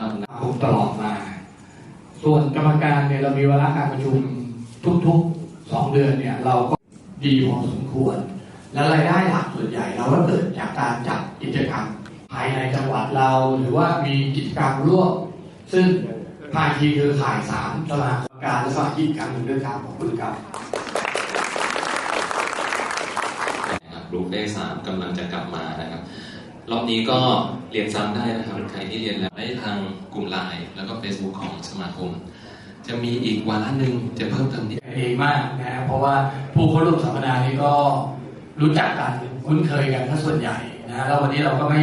มาตลอดมา ส่วนกรรมการเนี่ยเรามีเวลาการประชุมทุกๆสองเดือนเนี่ยเราก็ดีพอสมควร และรายได้หลักส่วนใหญ่เราก็เกิดจากการจัดกิจกรรมภายในจังหวัดเราหรือว่ามีกิจกรรมร่วมซึ่งภาคีเครือข่ายสามสมาคมการและสมาชิกกครั้งหนึ่งด้วยครับขอบคุณครับนะครับกได้สามกำลังจะกลับมานะครับ รอบนี้ก็เรียนซ้ำได้นะครับใครที่เรียนแล้วได้ทางกลุ่มไลน์แล้วก็ Facebook ของสมาคม จะมีอีกวาระหนึ่งจะเพิ่มเติมนิดเองมากนะเพราะว่าผู้เข้าร่วมสัมมนานี้ก็รู้จักกันคุ้นเคยกันถ้าส่วนใหญ่นะแล้ววันนี้เราก็ไม่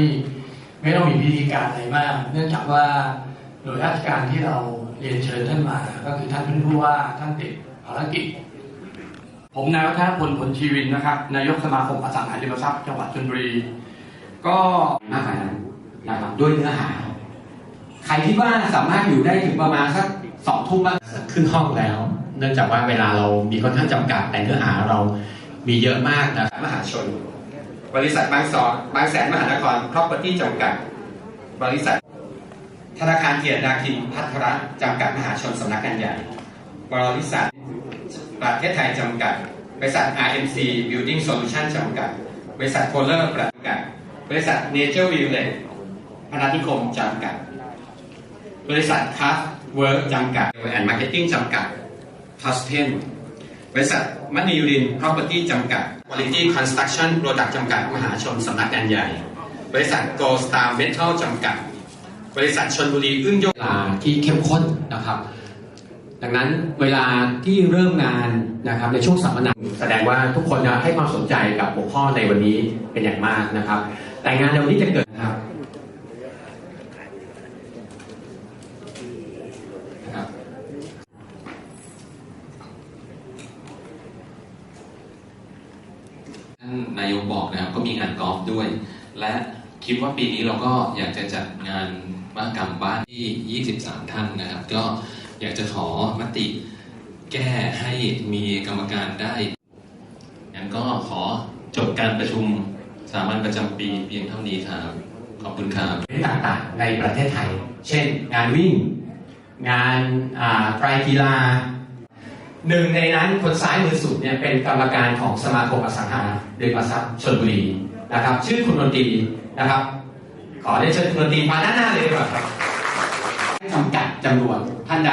ไม่ต้องมีพิธีการอะไรมาก เนื่องจากว่าโดยราชการที่เราเรียนเชิญท่านมา ก็คือท่านเป็นผู้ว่าท่านติดภารกิจผมนายวัฒนพลผลชีวินนะครับนายกสมาคมอสังหาริมทรัพย์จังหวัดชลบุรี ก็มากกว่านั้นนะครับด้วยเนื้อหา ใครคิดว่าสามารถอยู่ได้ถึงประมาณสักสองทุ่มบ้างขึ้นห้องแล้ว เนื่องจากว่าเวลาเรามีค่อนข้างจำกัดแต่เนื้อหาเรามีเยอะมากนะครับมหาชน บริษัทบางสอนบางแสนมหานคร property จำกัด บริษัท ธนาคารเกียรตินาคินพัทรจำกัดมหาชนสำนักงานใหญ่ บริษัทประเทศไทยจำกัด บริษัท RMC Building Solution จำกัด บริษัทโพลเลอร์ประจำกัด บริษัท Nature Village พนัสนิคมจำกัด บริษัท c a f Work จำกัด and Marketing จำกัด t u s t e n บริษัทมณียูรินพ Property จำกัด Quality Construction Product จำกัด มหาชนสำนักงานใหญ่ บริษัท Gold Star Metal จำกัด บริษัทชนบุรีอึ้งยกลาที่เข้มข้นนะครับ ดังนั้นเวลาที่เริ่มงานนะครับในช่วงสัมมนาแสดงว่าทุกคนจะให้ความสนใจกับหัวข้อในวันนี้เป็นอย่างมากนะครับ แต่งานในวันนี้จะเกิดนะครับนะครับท่านนายกบอกนะครับก็มีงานกอล์ฟด้วย และคิดว่าปีนี้เราก็อยากจะจัดงานมหกรรมบ้านที่ 23 ท่านนะครับ ก็อยากจะขอมติแก้ให้มีกรรมการได้งั้นก็ขอจบการประชุม สามัญประจำปีเพียงเท่านี้ครับ ขอบคุณครับต่างๆในประเทศไทย เช่น งานวิ่ง งานอ่าไตรกีฬาหนึ่งในนั้นคนซ้ายมือสุดเนี่ยเป็นกรรมการของสมาคมอสังหาริมทรัพย์ชลบุรีนะครับ ชื่อคุณนนตรีนะครับ ขอได้เชิญคุณนนตรีมาด้านหน้าเลยดีกว่าครับจำกัดจำนวนท่านใด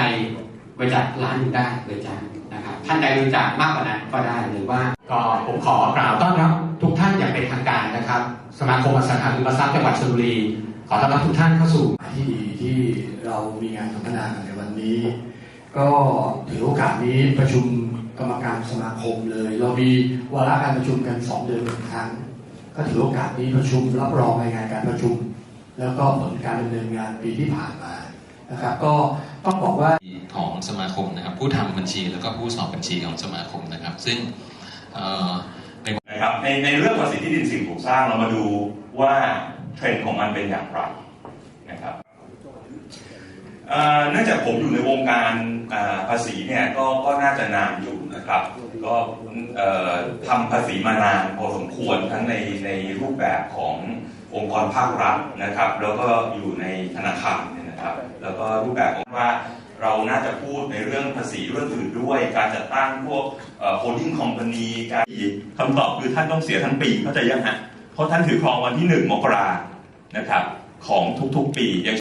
บริจาคล้านหนึ่งได้บริจาคนะครับท่านใดบริจาคมากกว่านั้นก็ได้หรือว่า ก็ผมขอกล่าวต้อนรับทุกท่านอย่างเป็นทางการนะครับ สมาคมอสังหาริมทรัพย์จังหวัดชลบุรี ขอต้อนรับทุกท่านเข้าสู่ที่ดีที่เรามีงานสัมมนากันในวันนี้ ก็ถือโอกาสนี้ประชุมกรรมการสมาคมเลย เรามีวาระการประชุมกันสองเดือนหนึ่งครั้ง ก็ถือโอกาสนี้ประชุมรับรองรายงานการประชุม แล้วก็ผลการดำเนินงานปีที่ผ่านมานะครับ ก็ต้องบอกว่าของสมาคมนะครับ ผู้ทำบัญชีแล้วก็ผู้สอบบัญชีของสมาคมนะครับ ซึ่ง นะครับในในเรื่องภาษีที่ดินสิ่งปลูกสร้างเรามาดูว่าเทรนด์ของมันเป็นอย่างไรนะครับเนื่องจากผมอยู่ในวงการภาษีเนี่ยก็ก็น่าจะนานอยู่นะครับ ก็ทำภาษีมานานพอสมควรทั้งในในรูปแบบของ องค์กรภาครัฐนะครับ แล้วก็อยู่ในธนาคารเนี่ยนะครับ แล้วก็รูปแบบของว่าเราน่าจะพูดในเรื่องภาษีเรื่องอื่นด้วย การจัดตั้งพวกโฮลดิ้งคอมพานีการคำตอบคือท่านต้องเสียทั้งปีเข้าใจยังฮะเพราะท่านถือครองวันที่หนึ่งมกรานะครับของทุกๆ ปีอย่าง